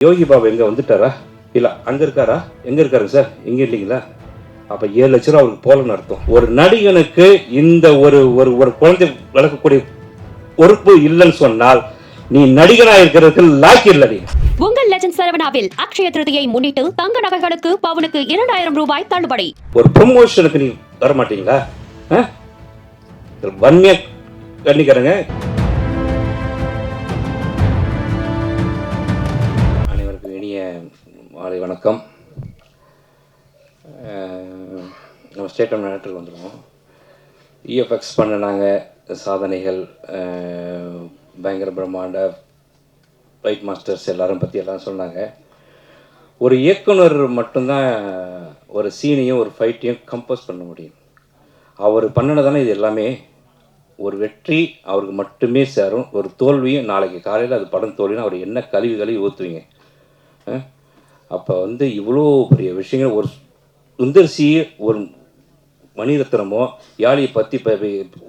யோகி பாபு எங்க வந்துட்டாரா? இல்ல அங்க இருக்காரா? எங்க இருக்காருங்க சார்? எங்க இல்லைங்களா? அப்ப ஏழு லட்சம் ரூபா அவருக்கு போலன்னு அர்த்தம். ஒரு நடிகனுக்கு இந்த ஒரு ஒரு ஒரு குழந்தை வளர்க்கக்கூடிய பொறுப்பு இல்லைன்னு சொன்னால் நீ நடிகனா இருக்கிறதுக்கு லாக்கி இல்லை உங்கள் லெஜண்ட் சரவணாவில் அக்ஷய திருதியை முன்னிட்டு தங்க நகைகளுக்கு பவுனுக்கு இரண்டாயிரம் ரூபாய் தள்ளுபடி. ஒரு ப்ரொமோஷனுக்கு நீ வர மாட்டீங்களா ஆ? வன்மையா கண்டிக்கிறேங்க மாலை வணக்கம். நம்ம ஸ்டேட் நேரத்தில் வந்துடுவோம் இஎஃப்எக்ஸ் பண்ணினாங்க சாதனைகள் பயங்கர பிரம்மாண்ட ஃபைட் மாஸ்டர்ஸ் எல்லாரும் பற்றி எல்லாம் சொன்னாங்க. ஒரு இயக்குனர் மட்டும்தான் ஒரு சீனையும் ஒரு ஃபைட்டையும் கம்போஸ் பண்ண முடியும். அவர் பண்ணினதானே இது எல்லாமே. ஒரு வெற்றி அவருக்கு மட்டுமே சேரும். ஒரு தோல்வியும் நாளைக்கு காலையில் அது படம் தோல்வினா அவர் என்ன கழுவி கழுவி ஊற்றுவீங்க அப்போ வந்து இவ்வளோ பெரிய விஷயங்கள் ஒரு சுந்தர்சி ஒரு மணிரத்னமோ யாழியை பற்றி இப்போ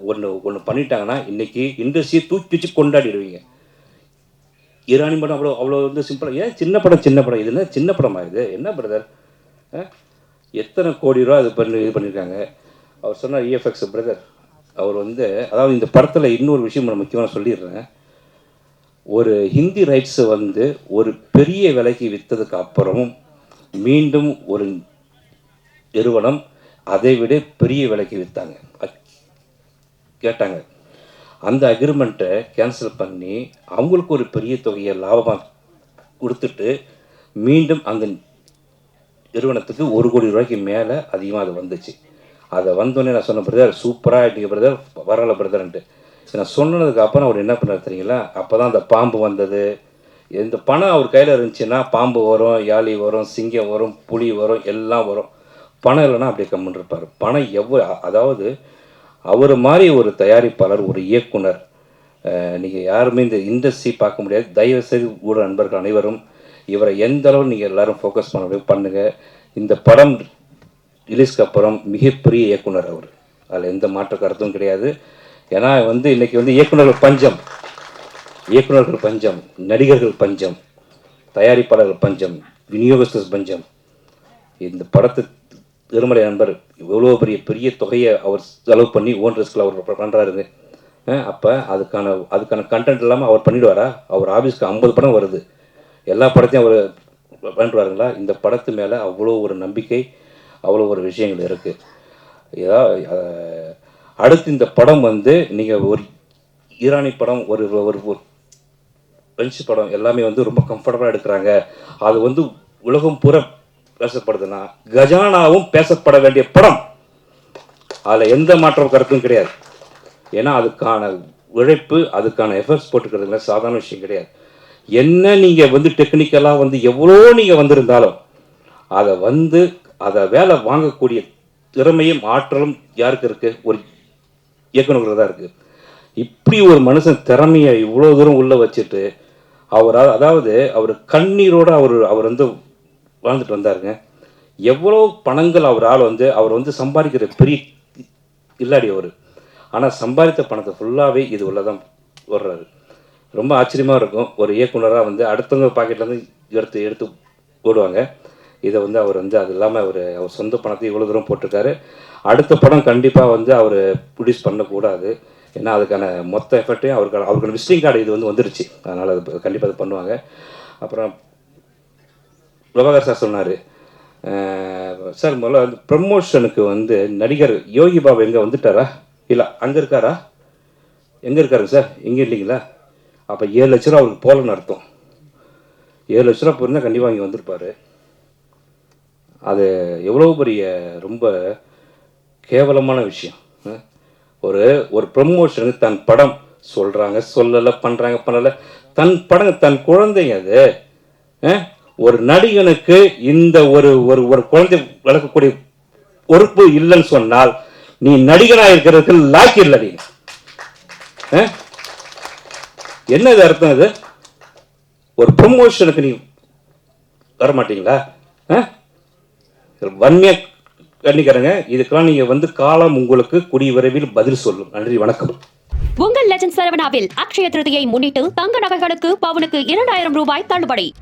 ஒன்று ஒன்று பண்ணிட்டாங்கன்னா இன்றைக்கி இண்டஸ்ட்ரியை தூக்கி வச்சு கொண்டாடிடுவீங்க. ஈரானி படம் அவ்வளோ அவ்வளோ வந்து சிம்பிளாக ஏன் சின்ன படம் சின்ன படம்? இதுன்னா சின்ன படமா இது? என்ன பிரதர் எத்தனை கோடி ரூபா இது பண்ணி இது பண்ணியிருக்காங்க அவர் சொன்னார் இஎஃப்எக்ஸ் பிரதர் அவர் வந்து அதாவது இந்த படத்தில் இன்னொரு விஷயம் நான் முக்கியமாக சொல்லிடுறேன். ஒரு ஹிந்தி ரைட்ஸை வந்து ஒரு பெரிய விலைக்கு விற்றதுக்கு அப்புறமும் மீண்டும் ஒரு நிறுவனம் அதை விட பெரிய விலைக்கு விற்றாங்க கேட்டாங்க. அந்த அக்ரிமெண்ட்டை கேன்சல் பண்ணி அவங்களுக்கு ஒரு பெரிய தொகையை லாபமாக கொடுத்துட்டு மீண்டும் அந்த நிறுவனத்துக்கு ஒரு கோடி ரூபாய்க்கு மேலே அதிகமாக அது வந்துச்சு. அதை வந்தோடனே நான் சொன்ன பிரதர் சூப்பராக ஆகிட்டீங்க பிரதர். வரல பிரதர்ன்ட்டு. நான் சொன்னதுக்கு அப்புறம் அவர் என்ன பண்ணார் தெரியுங்களா? அப்போ தான் அந்த பாம்பு வந்தது. இந்த பணம் அவர் கையில் இருந்துச்சுன்னா பாம்பு வரும் யாழி வரும் சிங்கம் வரும் புலி வரும் எல்லாம் வரும். பணம் இல்லைன்னா அப்படியே கம்முன்னு இருப்பார். பணம் எவ்வளோ அதாவது அவர் மாதிரி ஒரு தயாரிப்பாளர் ஒரு இயக்குனர் நீங்கள் யாருமே இந்த இண்டஸ்ட்ரி பார்க்க முடியாது. தயவு செய்து ஊட நண்பர்கள் அனைவரும் இவரை எந்த அளவு நீங்கள் எல்லாரும் ஃபோக்கஸ் பண்ண முடியும் பண்ணுங்கள் இந்த படம் ரிலீஸ்க்கு அப்புறம் மிகப்பெரிய இயக்குனர் அவர். அதில் எந்த மாற்று கருத்தும் கிடையாது. ஏன்னா வந்து இன்னைக்கு வந்து இயக்குனர்கள் பஞ்சம். இயக்குனர்கள் பஞ்சம் நடிகர்கள் பஞ்சம் தயாரிப்பாளர்கள் பஞ்சம் விநியோகஸ்தர் பஞ்சம். இந்த படத்து திருமலை நண்பர் இவ்வளோ பெரிய பெரிய தொகையை அவர் செலவு பண்ணி ஓன் ரிஸ்கில் அவர் பண்ணுறாருங்க அப்போ அதுக்கான அதுக்கான கண்டென்ட் இல்லாமல் அவர் பண்ணிடுவாரா? அவர் ஆஃபீஸ்க்கு ஐம்பது படம் வருது. எல்லா படத்தையும் அவர் பண்ணிடுவாருங்களா இந்த படத்து மேலே அவ்வளோ ஒரு நம்பிக்கை அவ்வளோ ஒரு விஷயங்கள் இருக்குது ஏதாவது அடுத்து இந்த படம் வந்து நீங்கள் ஒரு ஈரானி படம் ஒரு ஒரு ஒரு பிரெஞ்சு படம் எல்லாமே வந்து ரொம்ப கம்ஃபர்டபுளாக எடுக்கிறாங்க. அது வந்து உலகம் பூரா பேசப்படுதுன்னா கஜானாவும் பேசப்பட வேண்டிய படம். அதில் எந்த மாற்றம் கருத்தும் கிடையாது. ஏன்னா அதுக்கான உழைப்பு அதுக்கான எஃபர்ட்ஸ் போட்டுக்கிறதுல சாதாரண விஷயம் கிடையாது. என்ன நீங்கள் வந்து டெக்னிக்கலாக வந்து எவ்வளோ நீங்கள் வந்திருந்தாலும் அதை வந்து அதை வேலை வாங்கக்கூடிய திறமையும் ஆற்றலும் யாருக்கு இருக்குது ஒரு இயக்குநர்கள் தான் இருக்குது இப்படி ஒரு மனுஷன் திறமையை இவ்வளோ தூரம் உள்ளே வச்சுட்டு அவர் அதாவது அவர் கண்ணீரோடு அவர் அவர் வந்து வாழ்ந்துட்டு வந்தாருங்க. எவ்வளோ பணங்கள் அவர் ஆள் வந்து அவர் வந்து சம்பாதிக்கிற பெரிய இல்லாடி அவர். ஆனால் சம்பாதித்த பணத்தை ஃபுல்லாகவே இது உள்ள தான் வர்றாரு ரொம்ப ஆச்சரியமாக இருக்கும். ஒரு இயக்குனராக வந்து அடுத்தவங்க பாக்கெட்லேருந்து எடுத்து எடுத்து ஓடுவாங்க. இதை வந்து அவர் வந்து அது இல்லாமல் அவர் அவர் சொந்த பணத்தை இவ்வளோ தூரம் போட்டிருக்காரு. அடுத்த படம் கண்டிப்பாக வந்து அவர் ப்ரொடியூஸ் பண்ணக்கூடாது. ஏன்னா அதுக்கான மொத்த எஃபர்ட்டையும் அவருக்கான அவருக்கான விசிட்டிங் கார்டு இது வந்து வந்துருச்சு. அதனால் அது கண்டிப்பாக அது பண்ணுவாங்க. அப்புறம் பிரபாகர் சார் சொன்னார் சார் முதல்ல வந்து ப்ரமோஷனுக்கு வந்து நடிகர் யோகி பாபு எங்கே வந்துட்டாரா? இல்லை அங்கே இருக்காரா? எங்கே இருக்காருங்க சார் இங்கே இல்லைங்களா? அப்போ ஏழு லட்ச ரூபா அவருக்கு போகலன்னு அர்த்தம். ஏழு லட்ச ரூபா போயிருந்தால் கண்டிப்பாக இங்கே வந்திருப்பாரு. அது எவ்வளோ பெரிய ரொம்ப கேவலமான விஷயம். ஒரு ஒரு ப்ரமோஷனுக்கு தன் படம் சொல்கிறாங்க சொல்லலை பண்ணுறாங்க பண்ணலை. தன் படம் தன் குழந்தைங்க அது. ஒரு நடிகனுக்கு இந்த ஒரு ஒரு ஒரு குழந்தை வளர்க்கக்கூடிய பொறுப்பு இல்லைன்னு சொன்னால் நீ நடிகனாக இருக்கிறதுக்கு லாக்கி இல்லை நீ. என்ன இது அர்த்தம் இது? ஒரு ப்ரமோஷனுக்கு நீ வர வன்மிய கண்டிக்கிறேங்க இதுக்கெல்லாம் நீங்க வந்து காலம் உங்களுக்கு கூடிய விரைவில் பதில் சொல்லும். நன்றி வணக்கம். உங்கள் லெஜண்ட் சரவணாவில் அக்ஷய திருதியை முன்னிட்டு தங்க நகைகளுக்கு பவுனுக்கு இரண்டாயிரம் ரூபாய் தள்ளுபடி.